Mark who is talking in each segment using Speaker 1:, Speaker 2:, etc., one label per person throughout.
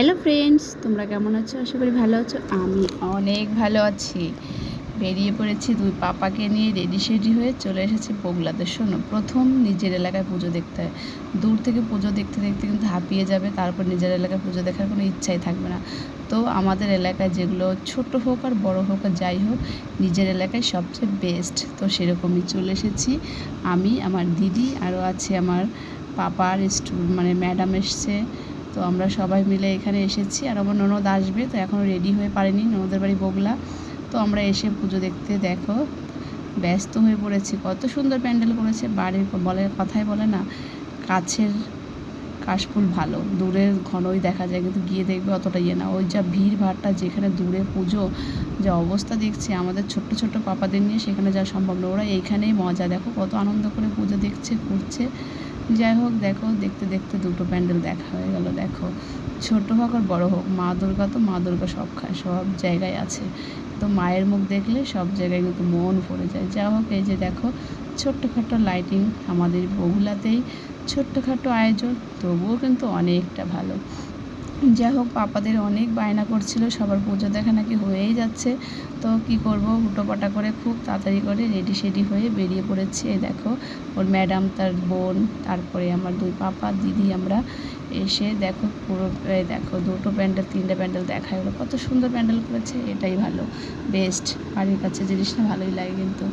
Speaker 1: Hello friends, তোমরা কেমন আছো? আশা করি ভালো আছো। আমি অনেক ভালো আছি। বেরিয়ে পড়েছি দুই পাপাকে নিয়ে, রেডি সেডি হয়ে চলে এসেছি বগলাতে শোনো। প্রথম নিজের এলাকায় পুজো দেখতে হয়। দূর থেকে পুজো দেখতে দেখতে কিন্তু হাঁপিয়ে যাবে, তারপর নিজের এলাকায় পুজো দেখার কোনো ইচ্ছাই থাকবে না। তো আমাদের এলাকায় যেগুলো ছোট হোক আর বড় হোক আর যাই হোক, নিজের এলাকায় সবচেয়ে বেস্ট তো সেরকমই চলে এসেছি। আমি, আমার দিদি, আরও আছে আমার পাপার স্টু মানে ম্যাডাম এসছে। তো আমরা সবাই মিলে এখানে এসেছি আর আমার ননদ আসবে, তো এখনও রেডি হয়ে পারেনি, ননদের বাড়ি বগলা। তো আমরা এসে পুজো দেখতে দেখো, ব্যস্ত হয়ে পড়েছি। কত সুন্দর প্যান্ডেল করেছে, বাড়ির বলে কথাই বলে না, কাছের কাশফুল ভালো দূরের ঘনই দেখা যায়, কিন্তু গিয়ে দেখবে অতটা ইয়ে না। ওই যা ভিড় ভাড়টা, যেখানে দূরে পুজো, যা অবস্থা দেখছি, আমাদের ছোট্ট ছোট্ট পাপাদের নিয়ে সেখানে যাওয়া সম্ভব না। ওরা এইখানেই মজা, দেখো কত আনন্দ করে পুজো দেখছে, ঘুরছে। যাই হোক, দেখো, দেখতে দেখতে দুটো প্যান্ডেল দেখা হয়ে গেল, দেখো। ছোট হোক আর বড়ো হোক, মা দুর্গা তো মা দুর্গা সব খায়, সব জায়গায় আছে। তো মায়ের মুখ দেখলে সব জায়গায় কিন্তু মন পড়ে যায়। যা হোক, এই যে দেখো, ছোট্টখাটো লাইটিং আমাদের বগুলাতেই, ছোট্টখাটো আয়োজন, তবুও কিন্তু অনেকটা ভালো। যাই হোক পাপাদের অনেক বায়না করছিল, সবার পুজো দেখা নাকি হয়েই যাচ্ছে। তো কি করব হুটোপাটা করে খুব তাড়াতাড়ি করে রেডি সেডি হয়ে বেরিয়ে পড়েছি। এই দেখো, ওর ম্যাডাম, তার বোন, তারপরে আমার দুই পাপা, দিদি আমরা এসে দেখো পুরো দেখো দুটো প্যান্ডেল, তিনটে প্যান্ডেল দেখা হলো কত সুন্দর প্যান্ডেল করেছে, এটাই ভালো, বেস্ট। বাড়ির কাছে জিনিসটা ভালোই লাগে কিন্তু।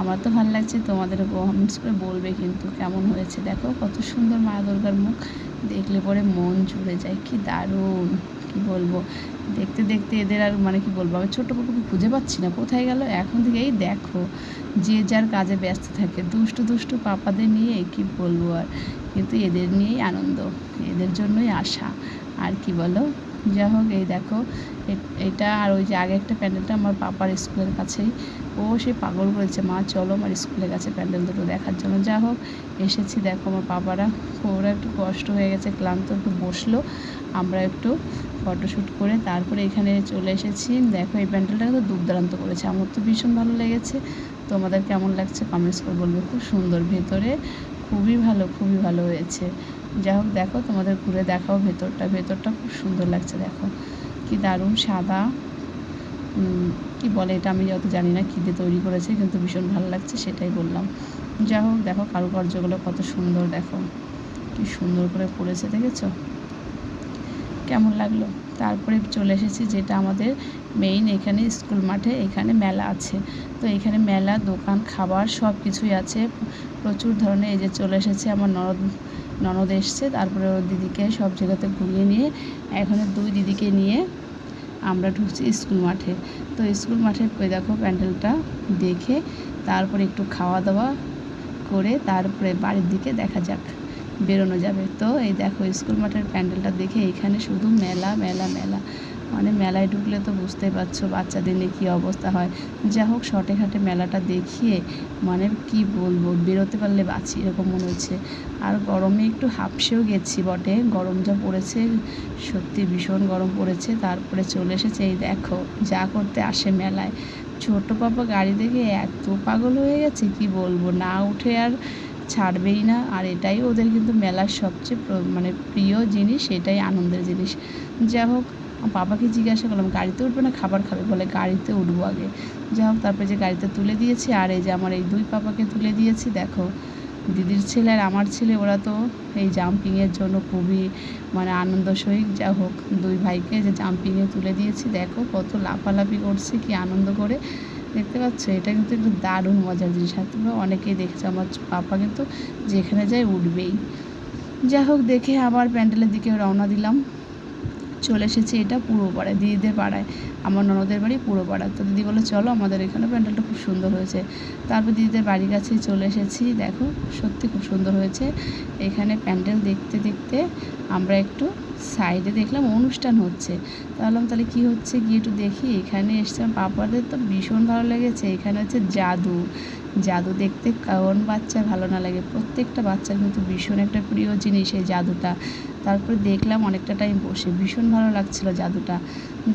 Speaker 1: আমার তো ভালো লাগছে তোমাদের কমেন্টস করে বলবে কিন্তু কেমন হয়েছে। দেখো, কত সুন্দর মা দুর্গার মুখ। দেখলে পরে মন জুড়ে যায়। কি দারুণ! কি বলব? দেখতে দেখতে এদের আর মানে কি বলব? আমি ছোটো পাপুকে খুঁজে পাচ্ছি না। কোথায় গেল? এখন থেকে এই দেখো, যে যার কাজে ব্যস্ত থাকে। দুষ্টু দুষ্টু পাপাদের নিয়ে কি বলব আর? কিন্তু এদের নিয়েই আনন্দ, এদের জন্যই আশা। আর কি বলো? যা হোক, এই দেখো এটা আর ওই যে আগে একটা প্যান্ডেলটা আমার পাপার স্কুলের কাছেই। ও সে পাগল করেছে মা, চলো আমার স্কুলের কাছে প্যান্ডেল দুটো দেখার জন্য। যা হোক, এসেছি দেখো আমার পাপারা ওরা একটু কষ্ট হয়ে গেছে, ক্লান্ত, একটু বসল। আমরা একটু ফটোশ্যুট করে তারপরে এখানে চলে এসেছি। দেখো, এই প্যান্ডেলটা কিন্তু দুর্দান্ত করেছে। আমার তো ভীষণ ভালো লেগেছে। তোমাদের কেমন লাগছে কমেন্টস করে বলবে। খুব সুন্দর ভেতরে। খুবই ভালো খুবই ভালো হয়েছে। যাই হোক, দেখো তোমাদের ঘুরে দেখাও ভেতরটা। ভেতরটা খুব সুন্দর লাগছে, দেখো। কি দারুণ সাদা। কি বলে এটা? আমি যত জানি না কী দিয়ে তৈরি করেছে, কিন্তু ভীষণ ভালো লাগছে, সেটাই বললাম। যাই হোক, দেখো কারুকার্যগুলো কত সুন্দর, দেখো। কি সুন্দর করে করেছে, দেখেছ? কেমন লাগল? তারপরে চলে এসেছি যেটা আমাদের মেইন এখানে স্কুল মাঠে, এখানে মেলা আছে। তো এখানে মেলা, দোকান, খাবার সব কিছুই আছে। প্রচুর ধরনের এই যে চলে এসেছে, আমার ননদ ননদ এসছে। তারপরে ওর দিদিকে সব জায়গাতে ঘুরিয়ে নিয়ে, এখানে দুই দিদিকে নিয়ে আমরা ঢুকছি স্কুল মাঠে। তো স্কুল মাঠে দেখো প্যান্ডেলটা দেখে, তারপরে একটু খাওয়া দাওয়া করে, তারপরে বাড়ির দিকে দেখা যাক। বেরোনো যাবে। তো এই দেখো, স্কুল মাঠের প্যান্ডেলটা দেখে এখানে শুধু মেলা মেলা মেলা। মানে মেলায় ঢুকলে তো বুঝতেই পারছ বাচ্চাদের নিয়ে কী অবস্থা হয়। যা হোক শর্টে ঘাটে মেলাটা দেখিয়ে মানে কি বলব, বেরোতে পারলে বাঁচি, এরকম মনে হচ্ছে। আর গরমে একটু হাঁপসেও গেছি বটে। গরম যা পড়েছে, সত্যি ভীষণ গরম পড়েছে। তারপরে চলে এসেছে এই দেখো, যা করতে আসে মেলায়। ছোট পাপা গাড়ি দেখে এত পাগল হয়ে গেছে, কি বলব? না উঠে আর ছাড়বেই না। আর এটাই ওদের কিন্তু মেলার সবচেয়ে মানে প্রিয় জিনিস, এটাই আনন্দের জিনিস। যা হোক বাবাকে জিজ্ঞাসা করলাম, গাড়িতে উঠবে না? খাবার খাবে? বলে, গাড়িতে উঠবো আগে। যা হোক, তারপরে যে গাড়িতে তুলে দিয়েছি, আর এই যে আমার এই দুই পাপাকে তুলে দিয়েছি, দেখো, দিদির ছেলে আর আমার ছেলে, ওরা তো এই জাম্পিংয়ের জন্য খুবই মানে আনন্দ সহিত যা হোক, দুই ভাইকে যে জাম্পিংয়ে তুলে দিয়েছি, দেখো কত লাফালাফি করছে, কি আনন্দ করে। দেখতে পাচ্ছ? এটা কিন্তু একটু দারুণ মজার জিনিস। আর তোমরা অনেকেই দেখছ আমার পাপা কিন্তু যেখানে যায় উঠবেই। যা হোক, দেখে আবার প্যান্ডেলের দিকে রওনা দিলাম। চলে এসেছি এটা পূর্ব পাড়ায় দিদিদের পাড়ায়। আমার ননদের বাড়ি পূর্ব পাড়া তো দিদি বলে চলো, আমাদের এখানে প্যান্ডেলটা খুব সুন্দর হয়েছে। তারপর দিদিদের বাড়ির কাছেই চলে এসেছি। দেখো, সত্যি খুব সুন্দর হয়েছে। এখানে প্যান্ডেল দেখতে দেখতে আমরা একটু সাইডে দেখলাম অনুষ্ঠান হচ্ছে। ভাবলাম তাহলে কী হচ্ছে গিয়ে একটু দেখি। এখানে এসছিলাম পাপাদের তো ভীষণ ভালো লেগেছে। এখানে হচ্ছে জাদু। জাদু দেখতে কোন বাচ্চার ভালো না লাগে। প্রত্যেকটা বাচ্চার কিন্তু ভীষণ একটা প্রিয় জিনিস এই জাদুটা। তারপরে দেখলাম অনেকটা টাইম বসে। ভীষণ ভালো লাগছিল জাদুটা।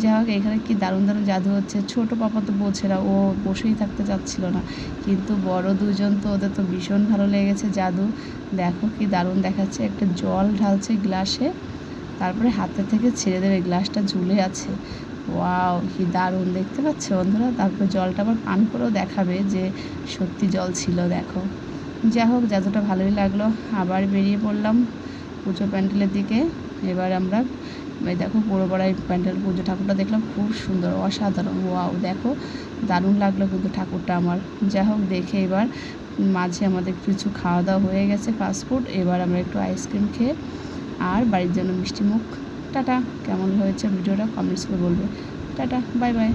Speaker 1: যাই হোক, এখানে কি দারুণ দারুণ জাদু হচ্ছে। ছোটো পাপা তো বোঝে না, ও বসেই থাকতে চাচ্ছিল না। কিন্তু বড় দুজন তো ওদের তো ভীষণ ভালো লেগেছে জাদু। দেখো কি দারুণ দেখাচ্ছে। একটা জল ঢালছে গ্লাসে। তারপরে হাতে থেকে ছেড়ে দেবে, গ্লাসটা ঝুলে আছে। ওয়াও, কি দারুণ। দেখতে পাচ্ছ বন্ধুরা? তারপর জলটা আবার পান করেও দেখাবে যে সত্যি জল ছিল, দেখো। যা হোক, যতটা ভালোই লাগল, আবার বেরিয়ে পড়লাম পুজো প্যান্ডেলের দিকে। এবার আমরা দেখো, পুরো বড়াই প্যান্ডেল, পুজো ঠাকুরটা দেখলাম, খুব সুন্দর, অসাধারণ। ওয়াও, দেখো, দারুণ লাগল কিন্তু ঠাকুরটা আমার। যা হোক, দেখে এবার মাঝে আমাদের কিছু খাওয়া দাওয়া হয়ে গেছে ফাস্টফুড এবার আমরা একটু আইসক্রিম খেয়ে আর বাড়ির জন্য মিষ্টি মুখ টাটা। কেমন হয়েছে ভিডিওটা কমেন্টস করে বলবে। Tata, bye bye.